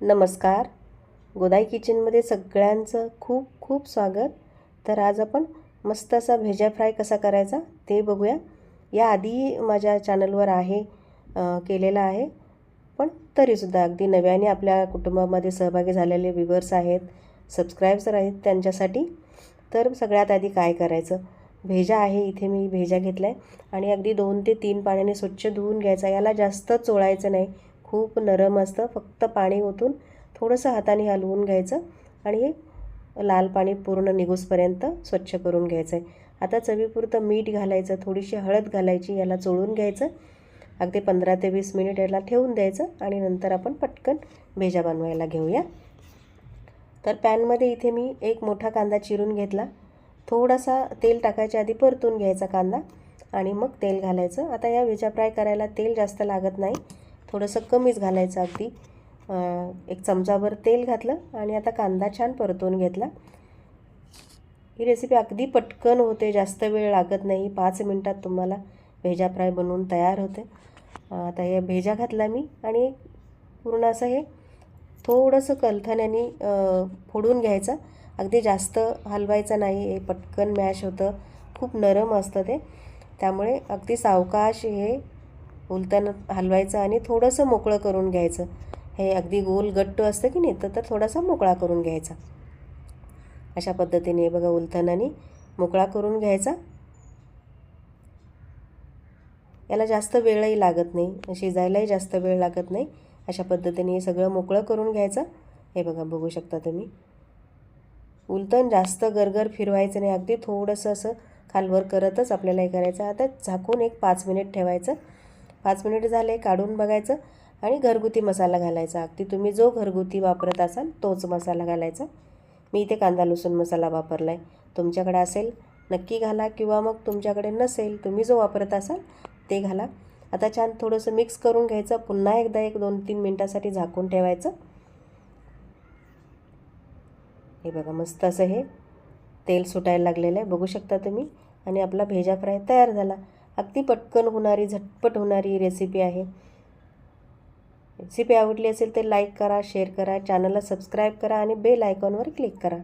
नमस्कार. गोदाई किचनमध्ये सगळ्यांचं खूप खूप स्वागत. तर आज आपण मस्त असा भेजा फ्राय कसा करायचा ते बघूया. याआधी माझ्या चॅनलवर आहे केलेला आहे. पण तरीसुद्धा अगदी नव्याने आपल्या कुटुंबामध्ये सहभागी झालेले व्ह्युअर्स आहेत सबस्क्राईबर्स आहेत त्यांच्यासाठी. तर सगळ्यात आधी काय करायचं? भेजा आहे इथे मी भेजा घेतला आहे आणि अगदी दोन ते तीन पाण्याने स्वच्छ धुवून घ्यायचा. याला जास्त चोळायचं नाही. खूप नरम असतं. फक्त पाणी ओतून थोडंसं हाताने हलवून घ्यायचं आणि हे लाल पाणी पूर्ण निघूसपर्यंत स्वच्छ करून घ्यायचं आहे आता चवीपुरतं मीठ घालायचं थोडीशी हळद घालायची याला चोळून घ्यायचं. अगदी पंधरा ते वीस मिनिट याला ठेवून द्यायचं आणि नंतर आपण पटकन भेजा बनवायला घेऊया. तर पॅनमध्ये इथे मी एक मोठा कांदा चिरून घेतला. थोडासा तेल टाकायच्या आधी परतून घ्यायचा कांदा आणि मग तेल घालायचं. आता या भेजा फ्राय करायला तेल जास्त लागत नाही. थोडंसं कमीच घालायचं अगदी. एक चमचाभर तेल घातलं आणि आता कांदा छान परतून घेतला. ही रेसिपी अगदी पटकन होते जास्त वेळ लागत नाही. पाच मिनटात तुम्हाला भेजा फ्राय बनवून तयार होते. आता हे भेजा घातला मी आणि पूर्ण असं हे थोडंसं कलथण्याने फोडून घ्यायचं. अगदी जास्त हलवायचं नाही हे पटकन मॅश होतं. खूप नरम असतं ते. त्यामुळे अगदी सावकाश हे उलताना हलवायचं आणि थोडंसं मोकळं करून घ्यायचं. हे अगदी गोल गट्ट असतं की नाही तर तर थोडासा मोकळा करून घ्यायचा. अशा पद्धतीने हे बघा उलथनाने मोकळा करून घ्यायचा. याला जास्त वेळही लागत नाही शिजायलाही जास्त वेळ लागत नाही. अशा पद्धतीने हे सगळं मोकळं करून घ्यायचं. हे बघा बघू शकता तुम्ही. उलटण जास्त गरगर फिरवायचं नाही. अगदी थोडंसं असं खालवर करतच आपल्याला हे करायचं. आता झाकून एक पाच मिनिट ठेवायचं. पाच मिनिट झाले काढून बघायचं आणि घरगुती मसाला घालायचा. अगदी तुम्ही जो घरगुती वापरत असाल तोच मसाला घालायचा. मी इथे कांदा लसूण मसाला वापरला आहे तुमच्याकडे असेल नक्की घाला किंवा मग तुमच्याकडे नसेल तुम्ही जो वापरत असाल ते घाला. आता छान थोडंसं मिक्स करून घ्यायचं. पुन्हा एकदा एक दोन तीन मिनटासाठी झाकून ठेवायचं. हे बघा मस्त असं हे तेल सुटायला लागलेलं आहे. बघू शकता तुम्ही. आणि आपला भेजा फ्राय तयार झाला. अगदी पटकन होणारी झटपट होणारी रेसिपी आहे. रेसिपी आवडली असेल तर लाईक करा शेअर करा चॅनलला सबस्क्राईब करा आणि बेल आयकॉनवर क्लिक करा.